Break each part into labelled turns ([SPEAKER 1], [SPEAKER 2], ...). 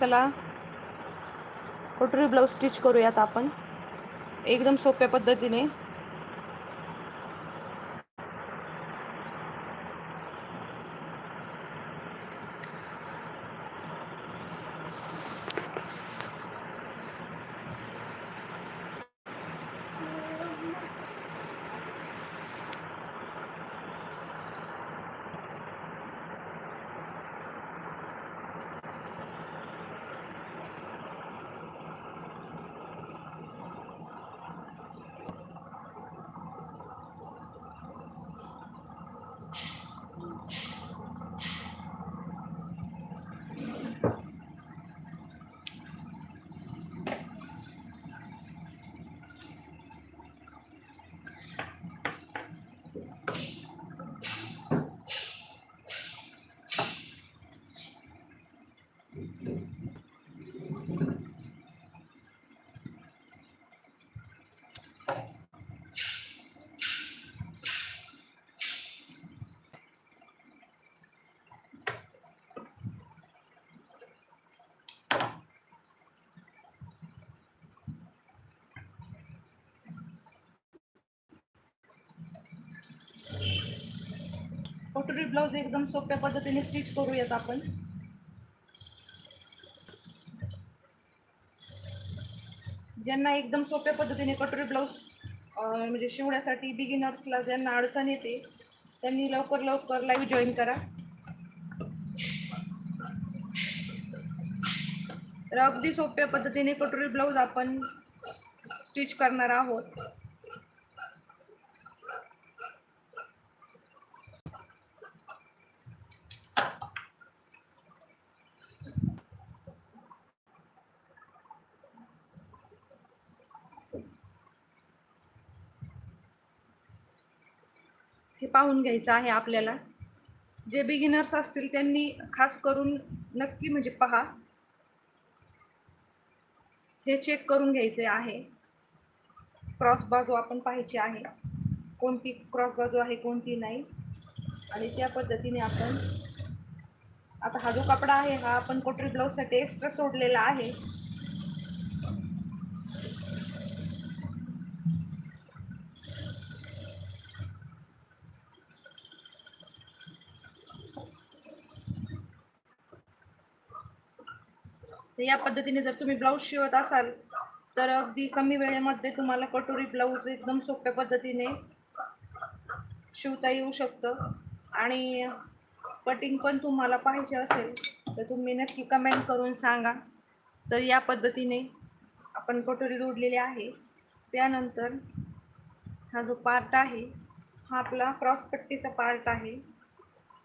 [SPEAKER 1] चला. Coterie blouse stitch करूयात आपण. एकदम सोप्या पद्धतीने. एम्ब्रॉयडरी ब्लाऊज एकदम सोप्या पद्धतीने स्टिच करूयात आपण. ज्यांना एकदम सोप्या पद्धतीने कटोरी ब्लाऊज म्हणजे शिवण्यासाठी बिगिनर्सला ज्यांना अडचण येते त्यांनी लवकर लवकर लाईव्ह जॉईन करा. तर अगदी सोप्या पद्धतीने कटोरी ब्लाऊज आपण स्टिच करणार आहोत. हे पाहून घ्यायचं आहे आपल्याला. जे बिगिनर्स असतील त्यांनी खास करून नक्की म्हणजे पहा. हे चेक करून घ्यायचे आहे. क्रॉस बाजू आपण पाहायची आहे. कोणती क्रॉस बाजू आहे कोणती नाही. आणि त्या पद्धतीने आपण आता हा जो कपडा आहे हा आपण कोटरी ब्लाऊजसाठी एक्स्ट्रा सोडलेला आहे. तर या पद्धतीने जर तुम्ही ब्लाऊज शिवत असाल तर अगदी कमी वेळेमध्ये तुम्हाला कटोरी ब्लाऊज एकदम सोप्या पद्धतीने शिवता येऊ शकतं. आणि कटिंग पण तुम्हाला पाहिजे असेल तर तुम्ही नक्की कमेंट करून सांगा. तर या पद्धतीने आपण कटोरी जोडलेली आहे. त्यानंतर हा जो पार्ट आहे हा आपला क्रॉसपट्टीचा पार्ट आहे.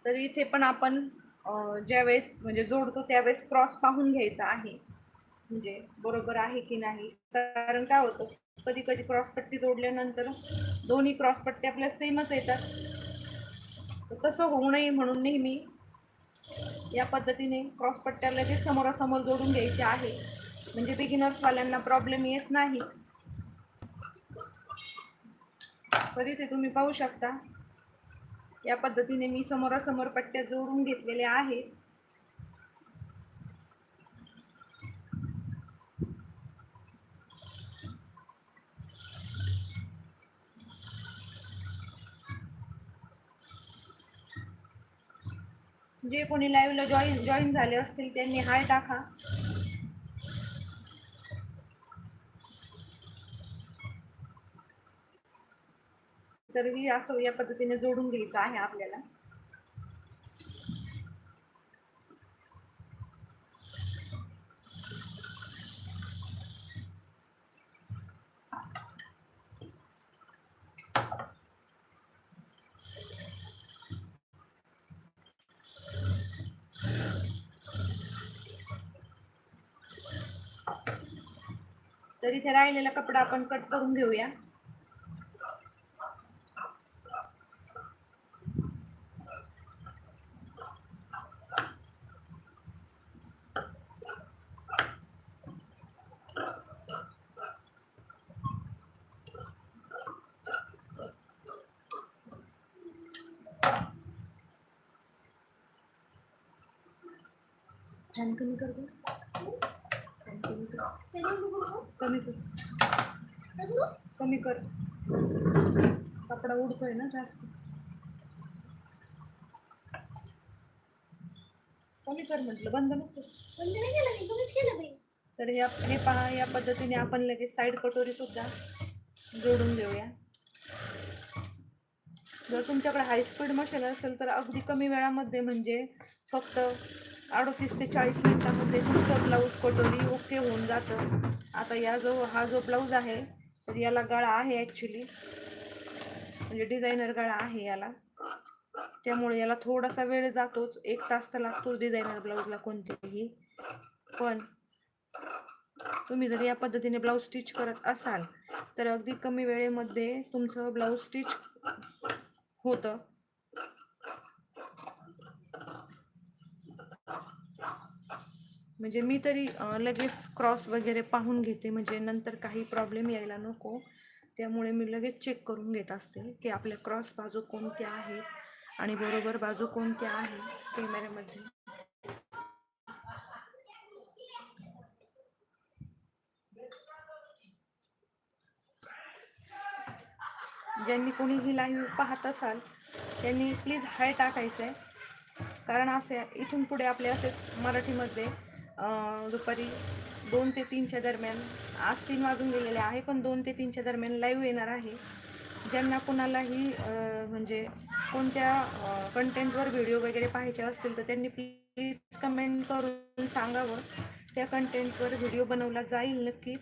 [SPEAKER 1] तर इथे पण आपण ज्यावेळेस म्हणजे जोडतो त्यावेळेस क्रॉस पाहून घ्यायचा आहे. म्हणजे बरोबर आहे की नाही? कारण काय होतं कधी कधी क्रॉसपट्टी जोडल्यानंतर दोन्ही क्रॉसपट्टी आपल्या सेमच येतात. तसं होऊ नये म्हणून नेहमी या पद्धतीने क्रॉसपट्ट्या लगेच समोरासमोर जोडून घ्यायचे आहे. म्हणजे बिगिनर्सवाल्यांना प्रॉब्लेम येत नाही. तरी ते तुम्ही पाहू शकता. या पद्धतीने मी समोरासमोर पट्ट्या जोडून घेतलेल्या आहेत. जे कोणी लाईव्हला जॉईन जॉईन झाले असतील त्यांनी हाय टाका. तर असं या पद्धतीने जोडून घ्यायचं आहे आपल्याला. तर इथे राहिलेला कपडा आपण कट करून घेऊया. फॅन कमी कर गं. कमी कर. कमी कर. कपडा उडतोय ना जास्त. कमी कर म्हटलं. बंद नको. करू. तर या हे पहा या पद्धतीने आपण लगेच साईड कटोरी सुद्धा जोडून देऊया. जर तुमच्याकडे हाय स्पीड मशीन असेल तर अगदी कमी वेळामध्ये म्हणजे फक्त अडतीस ते चाळीस मिनिटामध्ये तुमचं ब्लाऊज कटोरी ओके होऊन जातं. आता या जो हा जो ब्लाऊज आहे तर याला गळा आहे ॲक्च्युली म्हणजे डिझायनर गळा आहे याला. त्यामुळे याला थोडासा वेळ जातोच. एक तास तर लागतोच डिझायनर ब्लाऊजला कोणतेही. पण तुम्ही जर या पद्धतीने ब्लाऊज स्टिच करत असाल तर अगदी कमी वेळेमध्ये तुमचं ब्लाऊज स्टिच होतं. म्हणजे मी तरी लगेच क्रॉस वगैरे पाहून घेते. म्हणजे नंतर काही प्रॉब्लेम यायला नको. त्यामुळे मी लगेच चेक करून घेत असते की आपल्या क्रॉस बाजू कोणत्या आहेत आणि बरोबर बाजू कोणत्या आहे कॅमेऱ्यामध्ये ज्यांनी कोणी ही लाईव्ह पाहत असाल त्यांनी प्लीज हाय टाकायचं आहे कारण असे इथून पुढे आपले असेच मराठीमध्ये दुपारी दोन ते तीनच्या दरम्यान आज तीन वाजून गेलेले आहे पण दोन ते तीनच्या दरम्यान लाईव्ह येणार आहे. ज्यांना कोणालाही म्हणजे कोणत्या कंटेंटवर व्हिडिओ वगैरे पाहायचे असतील तर त्यांनी प्लीज कमेंट करून सांगावं. त्या कंटेंटवर व्हिडिओ बनवला जाईल नक्कीच.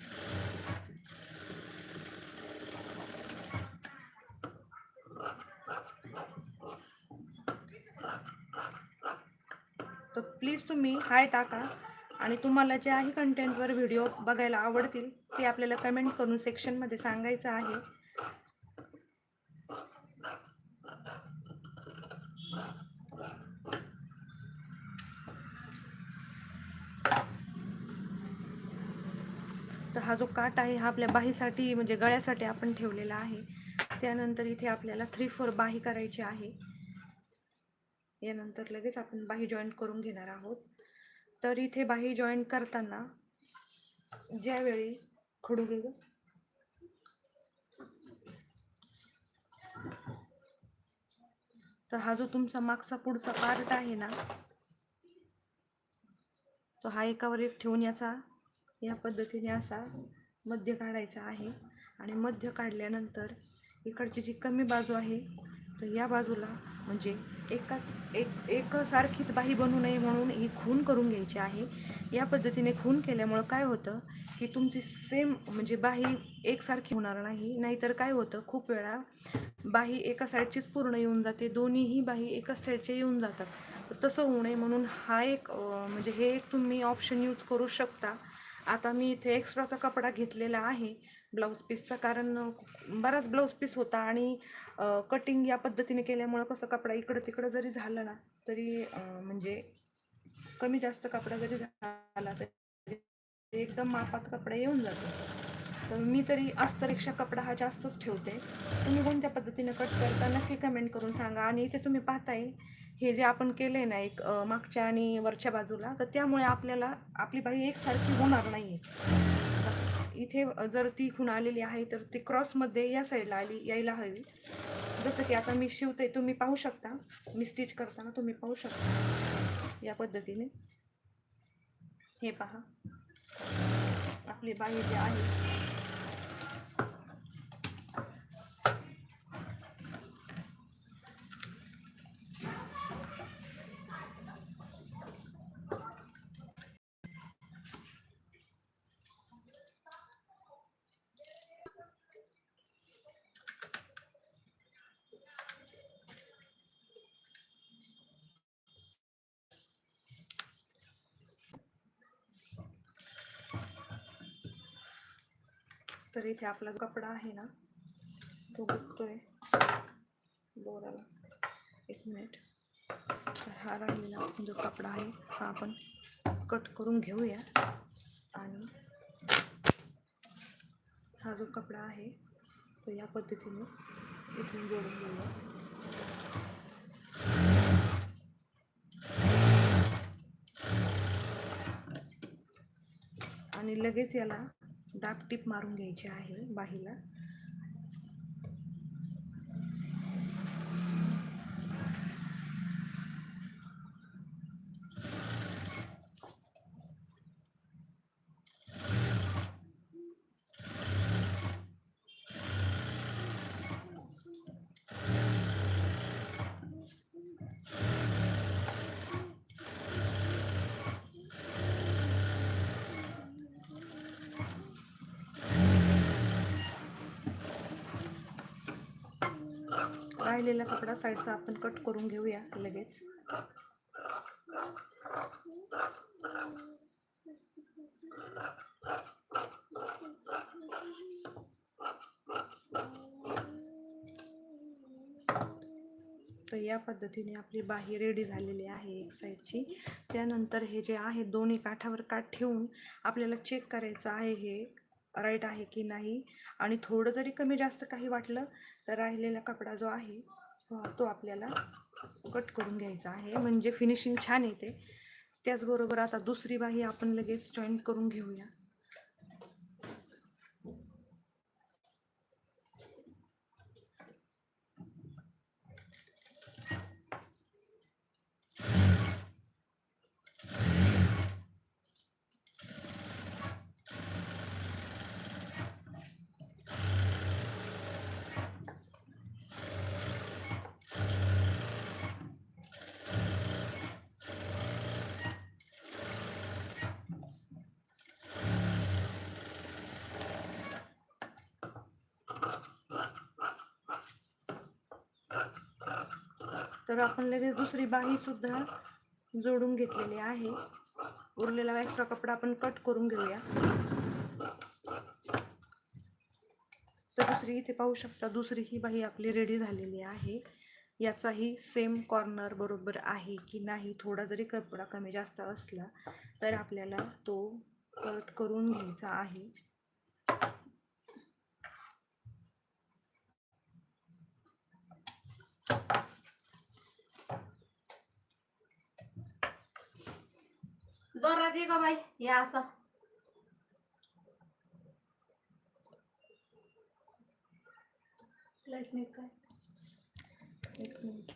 [SPEAKER 1] तर प्लीज तुम्ही हाय टाका. आणि तुम्हाला ज्याही कंटेंटवर व्हिडिओ बघायला आवडतील ते आपल्याला कमेंट करून सेक्शनमध्ये सांगायचं आहे. तर हा जो काट आहे हा आपल्या बाहीसाठी म्हणजे गळ्यासाठी आपण ठेवलेला आहे. त्यानंतर इथे आपल्याला थ्री फोर बाही करायची आहे. यानंतर लगेच आपण बाही जॉईंट करून घेणार आहोत. तर इथे बाही जॉईन करताना ज्यावेळी खडू गे. तर हा जो तुमचा मागचा पुढचा पार्ट आहे ना तो हा एकावर एक ठेवून याचा या पद्धतीने असा मध्य काढायचा आहे. आणि मध्य काढल्यानंतर इकडची जी कमी बाजू आहे तर या बाजूला म्हणजे एकाच एक एकसारखीच बाही बनू नये म्हणून ही खून करून घ्यायची आहे. या पद्धतीने खून केल्यामुळं काय होतं की तुमची सेम म्हणजे बाही एकसारखी होणार नाही नाहीतर काय होतं खूप वेळा बाही एका साईडचीच पूर्ण येऊन जाते दोन्हीही बाही एकाच साईडचे येऊन जातात. तसं होऊ नये म्हणून हा एक म्हणजे हे एक तुम्ही ऑप्शन यूज करू शकता. आता मी इथे एक्स्ट्राचा कपडा घेतलेला आहे. ब्लाऊज पीसचा कारण बराच ब्लाऊज पीस होता आणि कटिंग या पद्धतीने केल्यामुळं कसं कपडा इकडं तिकडं जरी झालं ना तरी म्हणजे कमी जास्त कपडा जरी झाला तरी एकदम मापात कपडा येऊन जातो तर मी तरी अस्तरिक्षा कपडा हा जास्तच ठेवते. तुम्ही कोणत्या पद्धतीने कट करता नक्की कमेंट करून सांगा. आणि इथे तुम्ही पाहताय हे जे आपण केलंय ना एक मागच्या आणि वरच्या बाजूला तर त्यामुळे आपल्याला आपली बाई एकसारखी होणार नाही आहे इथे जर ती खूण आलेली आहे तर ती क्रॉसमध्ये या साईडला आली यायला हवी. जसं की आता मी शिवते तुम्ही पाहू शकता. मी स्टिच करताना तुम्ही पाहू शकता. या पद्धतीने. हे पहा. आपली बाई जे आहे तर इथे आपला कपडा आहे ना तो बघतोय. बोराला एक मिनिट तर हा राहिलेला जो कपडा आहे हा आपण कट करून घेऊया. आणि हा जो कपडा आहे तो या पद्धतीने इथून जोडून घेऊया. आणि लगेच याला दाब टीप मारून घ्यायची आहे बाहीला. राहिलेला कपडा साईडचा आपण कट करून घेऊया लगेच. तर या पद्धतीने आपली बाही रेडी झालेली आहे एक साईडची. त्यानंतर हे जे आहे दोन्ही काठावर काठ ठेवून आपल्याला चेक करायचं आहे हे. राईट आहे की नाही? आणि थोडं जरी कमी जास्त काही वाटलं तर राहिलेला कपडा जो आहे तो आपल्याला कट करून घ्यायचा आहे. म्हणजे फिनिशिंग छान येते. त्याचबरोबर आता दुसरी बाही आपण लगेच जॉईंट करून घेऊया. तर आपण लगेच दुसरी बाही सुद्धा जोडून घेतलेली आहे. उरलेला एक्स्ट्रा कपडा आपण कट करून घेऊया. तर दुसरी इथे पाहू शकता दुसरी ही बाही आपली रेडी झालेली आहे. याचाही सेम कॉर्नर बरोबर आहे की नाही थोडा जरी कपडा कमी जास्त असला तर आपल्याला तो कट करून घ्यायचा आहे.
[SPEAKER 2] जोरात ये का बाई या असं लाइट नाही काय
[SPEAKER 1] एक मिनिट